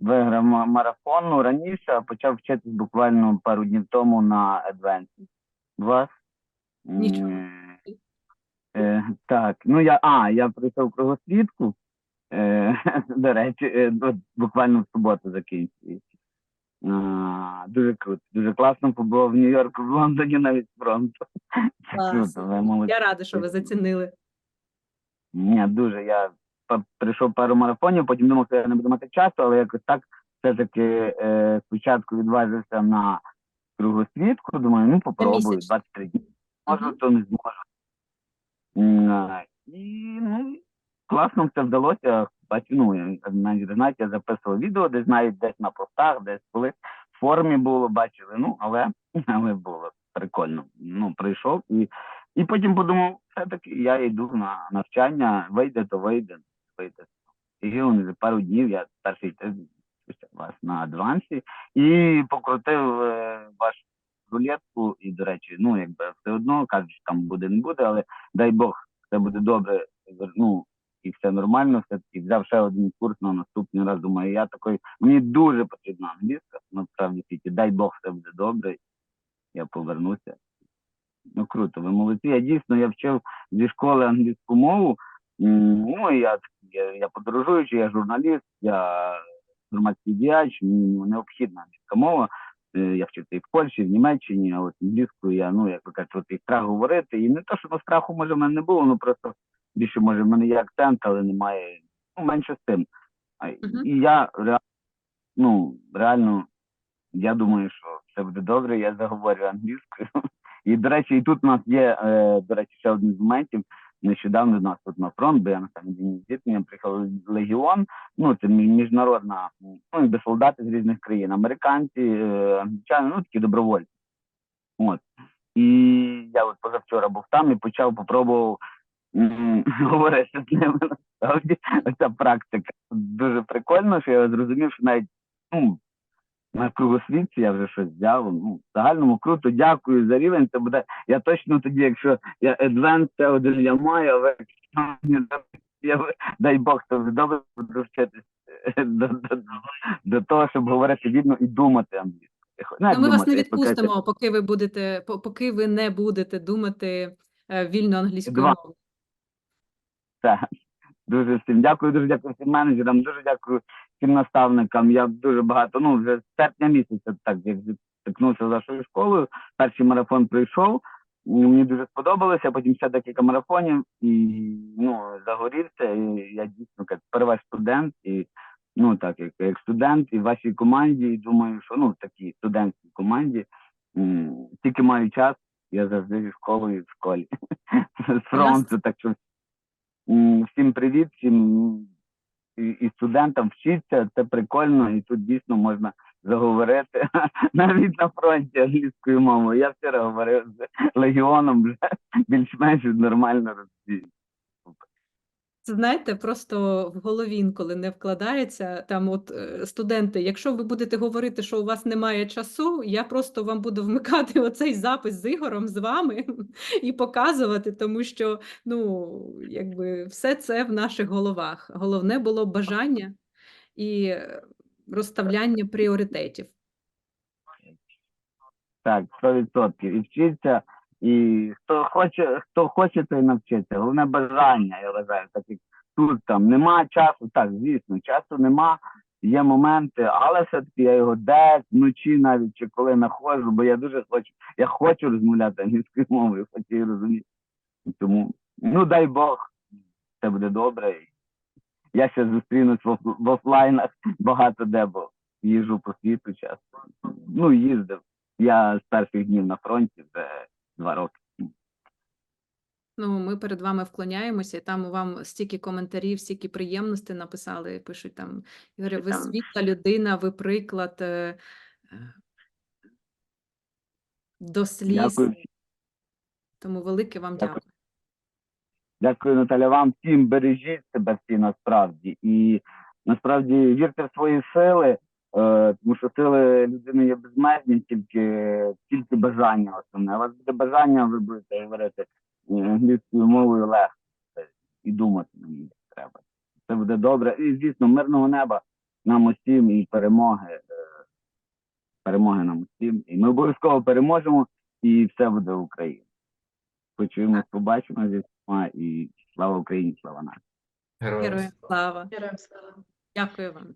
виграв марафон ну, раніше, а почав вчитись буквально пару днів тому на Advance. Вас? Нічого. Е, так, ну я, а, я прийшов кругосвітку, е, до речі, е, буквально в суботу закінчується. А, дуже круто, дуже класно побував в Нью-Йорку, в Лондоні навіть фронту. Це круто, ви молодці. Я рада, що ви зацінили. Ні, дуже. Я прийшов пару марафонів, потім думав, що я не буду мати часу, але якось так все-таки е, спочатку відважився на кругосвітку. Думаю, ну попробую місяць. 23 дні. Можу, то не зможу. М, І ну, класно все вдалося. Бачу, ну, я навіть знаєте, я записував відео, десь навіть десь на постах, десь коли в формі було, бачили. Ну, але, але було прикольно. Ну, прийшов і, і потім подумав, все-таки я йду на навчання, вийде, то вийде, вийде. І за пару днів я перший тиждень вас на адвансі і покрутив е, вашу рулетку. І, до речі, ну якби все одно кажуть, що там буде, не буде, але дай Бог, все буде добре. Ну, і все нормально, все таки взяв ще один курс на наступний раз. Думаю, я такий, мені дуже потрібна англійська, насправді світі. Дай Бог, все буде добре. Я повернуся. Ну круто, ви молодці. Я дійсно я вчив зі школи англійську мову. Ну, я, я, я подорожуючий, я журналіст, я громадський діяч, мені необхідна англійська мова. Е, Я вчився і в Польщі, і в Німеччині, а от англійською я, ну, як ви кажете, от і страх говорити. І не то, що ну, страху, може, в мене не було, ну просто більше, може, в мене є акцент, але немає, ну, менше з тим. Мгм. І я реально, ну, реально, я думаю, що все буде добре, я заговорю англійською. І, до речі, і тут у нас є, е, до речі, ще один з моментів. Нещодавно до нас тут на фронт, бо я на самом день зіткнення приїхав Легіон. Ну, це мі- міжнародна, ну, якби солдати з різних країн, американці, е, англічани, ну такі добровольці. От. І я от позавчора був там і почав попробував говорити з ними. Насправді, ця практика дуже прикольно, що я зрозумів, що навіть ну, на кругосвітці я вже щось взяв. Ну, в загальному круто, дякую за рівень. Це буде. Я точно тоді, якщо я Advanced, це один я маю, але я, дай Бог, то добре буду вчитись е, до, до, до того, щоб говорити вільно і думати англійською. Ну, ми вас не відпустимо, поки ви будете, по- поки ви не будете думати е, вільно англійською мовою. Так. Дуже всім дякую, дуже дякую всім менеджерам, дуже дякую всім наставникам. Я дуже багато, ну вже з серпня місяця, так як стикнувся з вашою школою. Перший марафон пройшов. Мені дуже сподобалося, потім ще декілька марафонів і ну загорівся. І я дійсно як перший студент, і ну так як, як студент і в вашій команді, і думаю, що ну в такій студентській команді тільки маю час, я завжди зі школою і в школі з фронту. Так що Всім привіт, всім і, і студентам вчиться, це прикольно, і тут дійсно можна заговорити навіть на фронті англійською мовою. Я вчора говорив з легіоном вже більш-менш нормально розумію. Знаєте, просто в голові інколи не вкладається. Там, от е, студенти, якщо ви будете говорити, що у вас немає часу, я просто вам буду вмикати оцей запис з Ігорем з вами і показувати, тому що ну, якби все це в наших головах. Головне було бажання і розставляння пріоритетів. Так, 100%. І вчиться, і хто хоче, хто хоче, той навчиться. Головне бажання, я вважаю, так як тут там нема часу, так, звісно, часу нема, є моменти, але все-таки я його десь вночі навіть чи коли знаходжу, бо я дуже хочу, я хочу розмовляти англійською мовою, хочу її розуміти. Тому, ну дай Бог, все буде добре. Я ще зустрінусь в, в офлайнах багато де, бо їжджу по світу часто. Ну, їздив. Я з перших днів на фронті вже два роки. Ну, ми перед вами вклоняємося, і там вам стільки коментарів, стільки приємностей написали, пишуть там, Ігоря, ви світла людина, ви приклад е, е, до сліз. Дякую. Тому велике вам Дякую. дякую. Дякую, Наталя. Вам всім бережіть себе всі насправді. І насправді вірте в свої сили, тому що сили людини є безмежні, тільки, тільки бажання основне. У вас буде бажання, ви будете говорити е, англійською мовою легко і думати на ній треба. Це буде добре. І звісно, мирного неба нам усім і перемоги. е, Перемоги нам усім. І ми обов'язково переможемо, і все буде Україна. Почуємось, побачимо зі всіма, і слава Україні, слава нації. Героям слава. Героям слава. Дякую вам.